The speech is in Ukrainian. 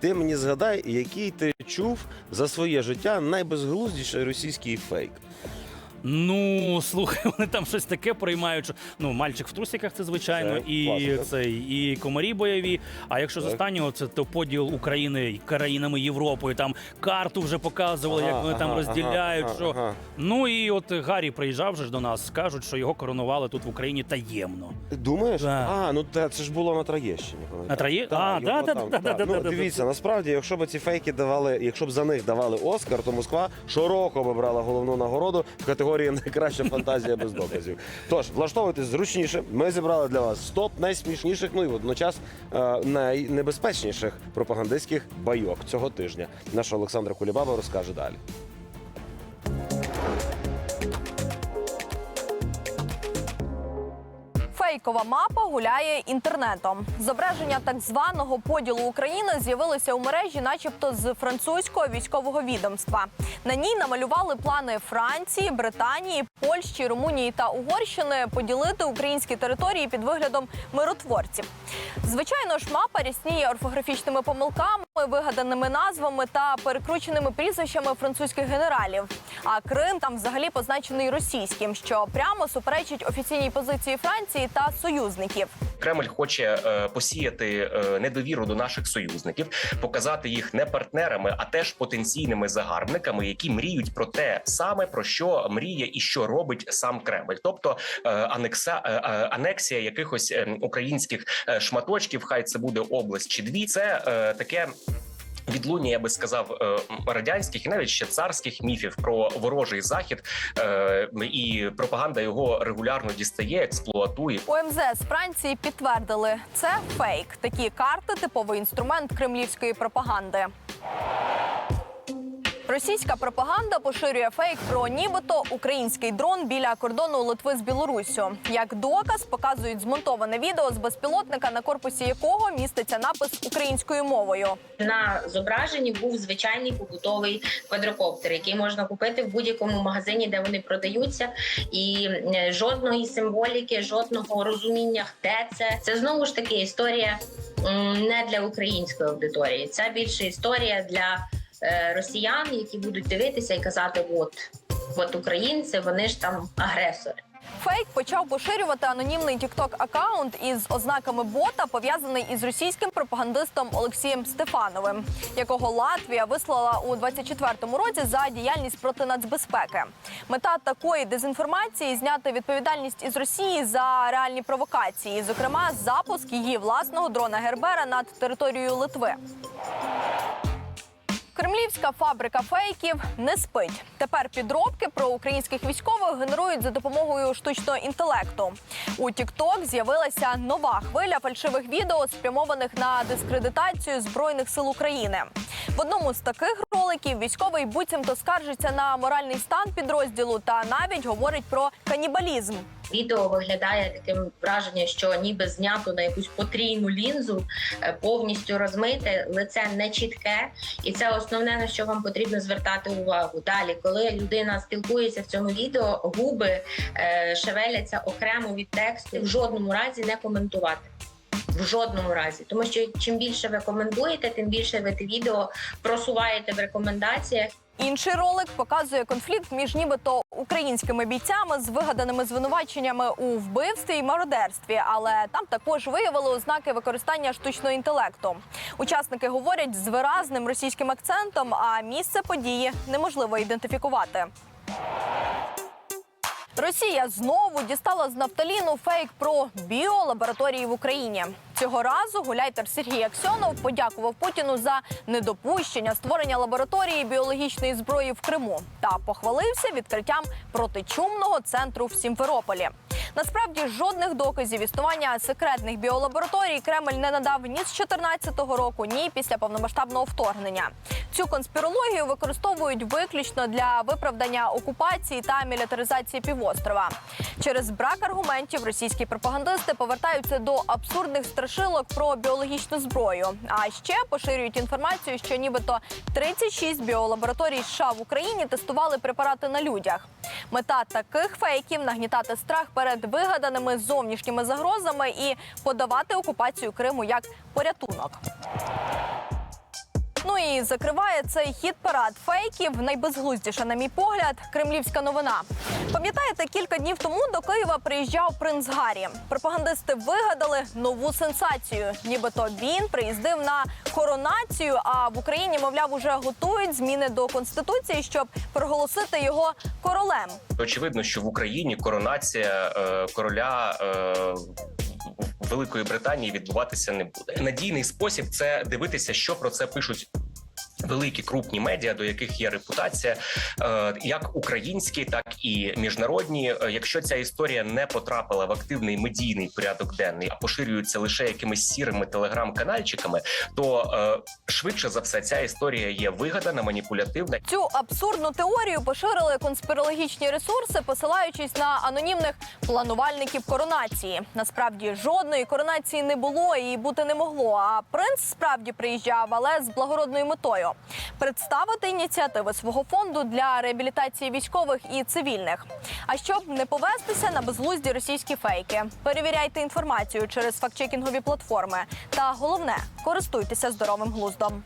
Ти мені згадай, який ти чув за своє життя найбезглуздіший російський фейк. Ну, слухай, вони там щось таке приймають. що- Ну, мальчик в трусиках, це звичайно, Це і класика. цей, і комарі бойові. А якщо з Так. останнього, це то поділ України країнами Європи. Там карту вже показували, як Ага, вони там ага, розділяють. ага, що ага. ну і от Гаррі приїжджав вже ж до нас. Кажуть, що його коронували тут в Україні таємно. Думаєш? Так. А, ну та, це ж було на Троєщині. На Так, А, його да, да, там, да, да, да, Ну, да, да, Дивіться, насправді, якщо б ці фейки давали, якщо б за них давали Оскар, то Москва щороку би брала головну нагороду в категорії найкраща фантазія без доказів. Тож, влаштовуйтесь зручніше. Ми зібрали для вас стоп найсмішніших, ну і водночас е, найнебезпечніших пропагандистських байок цього тижня. Наша Олександра Кулібаба розкаже далі. Фейкова мапа гуляє інтернетом. Зображення так званого поділу України з'явилося у мережі, начебто з французького військового відомства. На ній намалювали плани Франції, Британії, Польщі, Румунії та Угорщини поділити українські території під виглядом миротворців. Звичайно ж, мапа рясніє орфографічними помилками, вигаданими назвами та перекрученими прізвищами французьких генералів. А Крим там взагалі позначений російським, що прямо суперечить офіційній позиції Франції та союзників. Кремль хоче е, посіяти е, недовіру до наших союзників, показати їх не партнерами, а теж потенційними загарбниками, які мріють про те саме про що мріє і що робить сам Кремль, тобто е, анекса анексія якихось е, українських шматочків, хай це буде область чи дві. Це таке. Відлуння, я би сказав, е, радянських і навіть ще царських міфів про ворожий захід, е, і пропаганда його регулярно дістає, експлуатує. У МЗС Франції підтвердили, це фейк. Такі карти типовий інструмент кремлівської пропаганди. Російська пропаганда поширює фейк про нібито український дрон біля кордону Литви з Білоруссю. Як доказ показують змонтоване відео з безпілотника, на корпусі якого міститься напис українською мовою. На зображенні був звичайний побутовий квадрокоптер, який можна купити в будь-якому магазині, де вони продаються, і е, жодної символіки, жодного розуміння, де це. Це знову ж таки історія не для української аудиторії. Це більше історія для росіян, які будуть дивитися і казати: от, от українці, вони ж там агресори. Фейк почав поширювати анонімний TikTok акаунт із ознаками бота, пов'язаний із російським пропагандистом Олексієм Стефановим, якого Латвія вислала у 24-му році за діяльність проти нацбезпеки. Мета такої дезінформації зняти відповідальність із Росії за реальні провокації, зокрема запуск її власного дрона Гербера над територією Литви. Кремлівська фабрика фейків не спить. Тепер підробки про українських військових генерують за допомогою штучного інтелекту. У TikTok з'явилася нова хвиля фальшивих відео, спрямованих на дискредитацію збройних сил України. В одному з таких роликів військовий буцімто скаржиться на моральний стан підрозділу та навіть говорить про канібалізм. Відео виглядає таким враженням, що ніби знято на якусь потрійну лінзу, е, повністю розмите, лице не чітке, і це основне на що вам потрібно звертати увагу. Далі, коли людина спілкується в цьому відео, губи е, шевеляться окремо від тексту, в жодному разі не коментувати. В жодному разі, тому що чим більше ви коментуєте, тим більше ви те відео просуваєте в рекомендаціях. Інший ролик показує конфлікт між нібито українськими бійцями з вигаданими звинуваченнями у вбивстві і мародерстві, але там також виявили ознаки використання штучного інтелекту. Учасники говорять з виразним російським акцентом, а місце події неможливо ідентифікувати. Росія знову дістала з нафталіну фейк про біолабораторії в Україні. Цього разу гуляйтер Сергій Аксьонов подякував Путіну за недопущення створення лабораторії біологічної зброї в Криму та похвалився відкриттям протичумного центру в Сімферополі. Насправді жодних доказів існування секретних біолабораторій Кремль не надав ні з 2014 року, ні після повномасштабного вторгнення. Цю конспірологію використовують виключно для виправдання окупації та мілітаризації півострова. Через брак аргументів російські пропагандисти повертаються до абсурдних страшилок про біологічну зброю. А ще поширюють інформацію, що нібито 36 біолабораторій США в Україні тестували препарати на людях. Мета таких фейків нагнітати страх перед вигаданими зовнішніми загрозами і подавати окупацію Криму як порятунок. І закриває цей хіт парад фейків. Найбезглуздіша, на мій погляд, кремлівська новина. Пам'ятаєте, кілька днів тому до Києва приїжджав принц Гаррі. Пропагандисти вигадали нову сенсацію. Нібито він приїздив на коронацію. А в Україні, мовляв, уже готують зміни до конституції, щоб проголосити його королем. Очевидно, що в Україні коронація е, короля. Е, Великої Британії відбуватися не буде. Надійний спосіб це дивитися, що про це пишуть. Великі крупні медіа, до яких є репутація, е, як українські, так і міжнародні. Е, Якщо ця історія не потрапила в активний медійний порядок денний, а поширюється лише якимись сірими телеграм-канальчиками, то е, швидше за все ця історія є вигадана, маніпулятивна Цю абсурдну теорію поширили конспірологічні ресурси, посилаючись на анонімних планувальників коронації. Насправді жодної коронації не було і бути не могло. А принц справді приїжджав, але з благородною метою представити ініціативи свого фонду для реабілітації військових і цивільних. А щоб не повестися на безглузді російські фейки, перевіряйте інформацію через фактчекінгові платформи. Та головне користуйтеся здоровим глуздом.